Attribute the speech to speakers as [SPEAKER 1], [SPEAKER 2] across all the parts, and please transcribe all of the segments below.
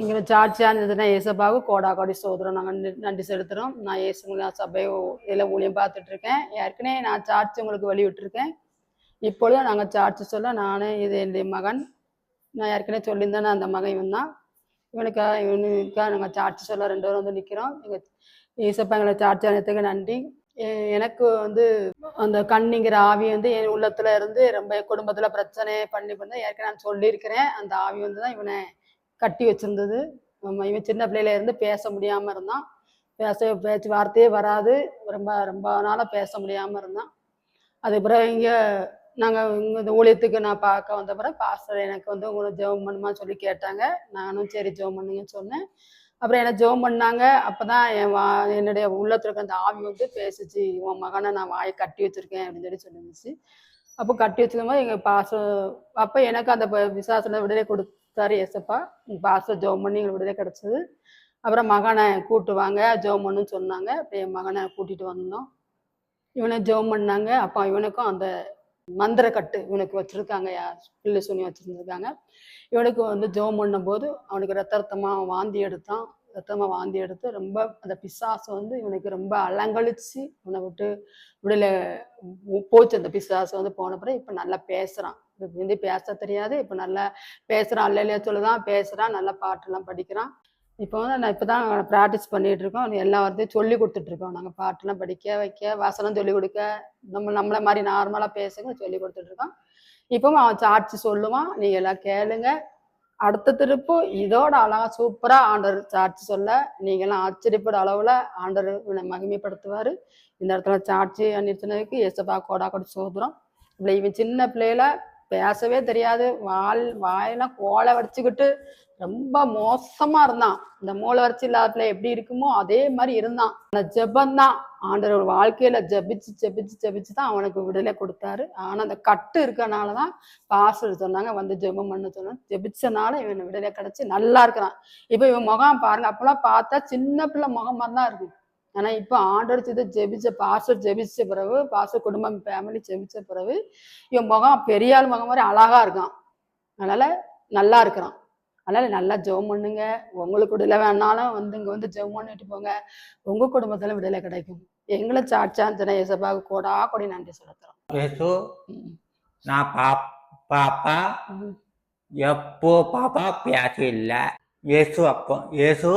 [SPEAKER 1] எங்களை சாட்சியாக இருந்ததுன்னா ஏசப்பாவுக்கு கோடா கோடி சோதரம் நாங்கள் நன்றி செலுத்துகிறோம் நான் ஏசுங்களா சபை இதில் ஊழியம் பார்த்துட்ருக்கேன். ஏற்கனவே நான் சார்ஜ் உங்களுக்கு வெளியிட்டிருக்கேன். இப்பொழுது நாங்கள் சாட்சி சொல்ல நானே இது என்னுடைய மகன். நான் ஏற்கனவே சொல்லியிருந்தேன் அந்த மகன் இவன் தான். இவனுக்கா இவனுக்கா நாங்கள் சார்ஜ் சொல்ல ரெண்டு பேரும் வந்து நிற்கிறோம் எங்கள் ஏசப்பா எங்களை சார்ஜ் அனைத்துக்கு நன்றி. எனக்கு வந்து அந்த கண்ணிங்கிற ஆவி வந்து என் உள்ளத்துல இருந்து ரொம்ப குடும்பத்துல பிரச்சனை பண்ணி பண்ண ஏற்கனவே நான் சொல்லியிருக்கிறேன். அந்த ஆவி வந்து தான் இவனை கட்டி வச்சிருந்தது. இவன் சின்ன பிள்ளையில இருந்து பேச முடியாம இருந்தான். பேச பேச்சு வார்த்தையே வராது. ரொம்ப ரொம்ப நாளாக பேச முடியாம இருந்தான். அது பிறகு நாங்கள் இங்க இந்த ஊழியத்துக்கு நான் பார்க்க வந்த பிறகு பாஸ்டர் எனக்கு வந்து உங்களை ஜெபம் பண்ணுமா சொல்லி கேட்டாங்க. நானும் சரி ஜெபம் பண்ணுங்கன்னு சொன்னேன். அப்புறம் என்ன ஜெபம் பண்ணாங்க. அப்பதான் என் வா என்னுடைய உள்ளத்துல இருக்க அந்த ஆவி வந்து பேசிச்சு. உன் மகனை நான் வாயை கட்டி வச்சிருக்கேன் அப்படின்னு சொல்லி சொல்லிருந்துச்சு. அப்போ கட்டி வச்சிருக்கும் போது பாச அப்போ எனக்கு அந்த விசாசனை விடுதலை கொடு சாரி எசப்பா பாச ஜெபம் பண்ணி எங்களுக்கு விடுதலை கிடச்சிது. அப்புறம் மகனை கூட்டு வாங்க ஜெபம் பண்ணுன்னு சொன்னாங்க அப்படியே மகனை கூட்டிகிட்டு வந்தோம். இவனை ஜெபம் பண்ணாங்க. அப்போ இவனுக்கும் அந்த மந்திர கட்டு இவனுக்கு வச்சுருக்காங்க. யார் பிள்ளை சுனி வச்சுருந்துருக்காங்க. இவனுக்கு வந்து ஜெபம் பண்ணும்போது அவனுக்கு ரத்த ரத்தமாக வாந்தி எடுத்தான். ரத்தமா வாந்தி எடுத்து ரொம்ப அந்த பிசாசு வந்து இவனுக்கு ரொம்ப அலங்கழிச்சு இவனை விட்டு விடல போச்சு அந்த பிசாசு வந்து போன பிறகு இப்போ நல்லா பேசுகிறான் இப்ப வந்து பேச தெரியாது இப்போ நல்லா பேசுகிறான் அல்ல இல்லையா சொல்லுதான் பேசுகிறான் நல்லா பாட்டெல்லாம் படிக்கிறான். இப்போ வந்து நான் இப்போ தான் ப்ராக்டிஸ் பண்ணிகிட்டு இருக்கோம். எல்லா வார்த்தையும் சொல்லி கொடுத்துட்ருக்கோம் நாங்கள் பாட்டெல்லாம் படிக்க வைக்க வாசனம் சொல்லி கொடுக்க நம்ம நம்மளை மாதிரி நார்மலாக பேசுங்க சொல்லி கொடுத்துட்ருக்கோம் இப்போவும் அவன் சாட்சி சொல்லுவான். நீங்கள் எல்லாம் கேளுங்க. அடுத்த திருப்பு இதோட அழகா சூப்பரா ஆண்டர் சாட்சி சொல்ல நீங்க எல்லாம் ஆச்சரியப்பட அளவுல ஆண்டர் இவனை மகிமைப்படுத்துவாரு. இந்த இடத்துல சாட்சி அன்னிச்சனதுக்கு எசபா கோடா கொடி சோதரம் இவ்வளவு இவன் சின்ன பிள்ளையில பேசவே தெரியாது. வால் வாயெல்லாம் கோலை வடிச்சுக்கிட்டு ரொம்ப மோசமா இருந்தான். இந்த மூளை வறட்சி இல்லாத எப்படி இருக்குமோ அதே மாதிரி இருந்தான். அந்த ஜபந்தான் ஆண்டவர் வாழ்க்கையில ஜபிச்சு ஜபிச்சு ஜபிச்சு தான் அவனுக்கு விடுதலை கொடுத்தாரு. ஆனா அந்த கட்டு இருக்கனாலதான் பாஸ்டர் சொன்னாங்க வந்து ஜெபம் பண்ண சொன்னாங்க. ஜெபிச்சனால இவன் விடுதலை கிடைச்சி நல்லா இருக்கிறான். இப்ப இவன் முகம் பாருங்க அப்பெல்லாம் பார்த்தா சின்ன பிள்ளை முகமா தான் இருக்கும் ஆனால் இப்போ ஆர்டர் செய்து ஜெபிச்ச பாஸ்டர் ஜெபிச்ச பிறகு பாஸ்டர் குடும்பம் ஃபேமிலி ஜெபிச்ச பிறகு இவன் முகம் பெரியாள் முகம் மாதிரி அழகாக இருக்கான். அதனால் நல்லா இருக்கிறான். அதனால் நல்லா ஜெபம் பண்ணுங்க. உங்களுக்கு விடலை வேணாலும் வந்து இங்கே வந்து ஜெபம் பண்ணிட்டு போங்க. உங்கள் குடும்பத்தில் விடலை கிடைக்கும். எங்களை சாட்சா தின இசபா கூடா கூட நன்றி
[SPEAKER 2] செலுத்துகிறோம் நான் பா
[SPEAKER 1] பாப்பா
[SPEAKER 2] எப்போ பாப்பா பேச இல்லை. இயேசு அப்போ
[SPEAKER 1] இயேசு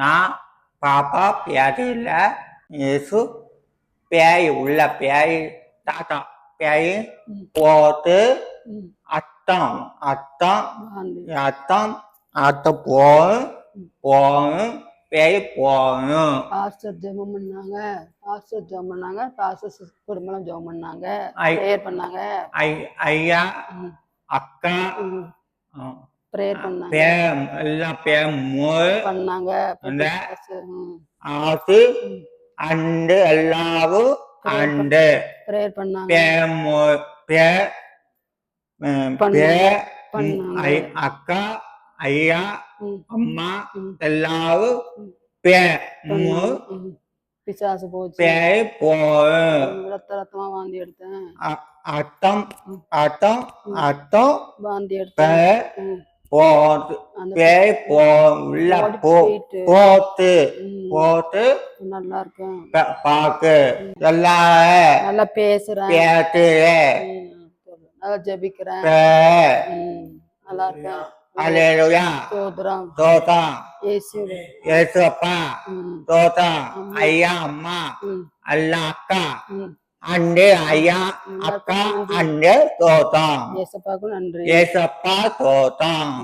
[SPEAKER 2] நான் பாப்பா பேர் இல்லை இயேசு பேய் உள்ள பேய் தாத்தா பேய் போட்டு அத்தம் அத்தம் அத்தம் அத்த போகும் போகும் பேய் போகும்
[SPEAKER 1] பாஸ்டர் ஜெபம் பண்ணாங்க பாஸ்டர் ஜெபம் பண்ணாங்க பாஸ்டர் குடும்பம் ஜெபம் பண்ணாங்க. ப்ரேயர் பண்ணாங்க
[SPEAKER 2] ஐயா அக்கா
[SPEAKER 1] ப்ரேயர் பண்ணாங்க
[SPEAKER 2] எல்லாம் பேர்
[SPEAKER 1] பண்ணாங்க
[SPEAKER 2] அந்த. ஆசு. அண்டு எல்லாரும் அண்டு
[SPEAKER 1] ப்ரேயர் பண்ணாங்க
[SPEAKER 2] அக்கா ஐயா. அம்மா. எல்லாரும்.
[SPEAKER 1] பிசாசு போச்சு ரத்தமா வாந்தி எடுத்தேன்
[SPEAKER 2] அத்தம். அத்தம். அத்தம்
[SPEAKER 1] வாந்தி எடுத்தேன் அந்த
[SPEAKER 2] பேய் போ உள்ள போ. போத்து. போட்டு
[SPEAKER 1] நல்லா இருக்கும்
[SPEAKER 2] பாக்கு.
[SPEAKER 1] நல்லா பேசுறேன்.
[SPEAKER 2] பேட்டு
[SPEAKER 1] ம். நல்லா ஜெபிக்கிறேன். நல்லா இருக்கேன்
[SPEAKER 2] அலையா
[SPEAKER 1] சோதரம்
[SPEAKER 2] தோட்டம்
[SPEAKER 1] இயேசுவே.
[SPEAKER 2] ஏசப்பா
[SPEAKER 1] ம்.
[SPEAKER 2] தோட்டம்
[SPEAKER 1] அம்மா.
[SPEAKER 2] ஐயா அம்மா. அல்ல அக்கா. அண்டு ஐயா அக்கா அண்டு தோத்தம்.
[SPEAKER 1] ஏசப்பாவுக்கும் நன்றி.
[SPEAKER 2] ஏசப்பா தோத்தம்.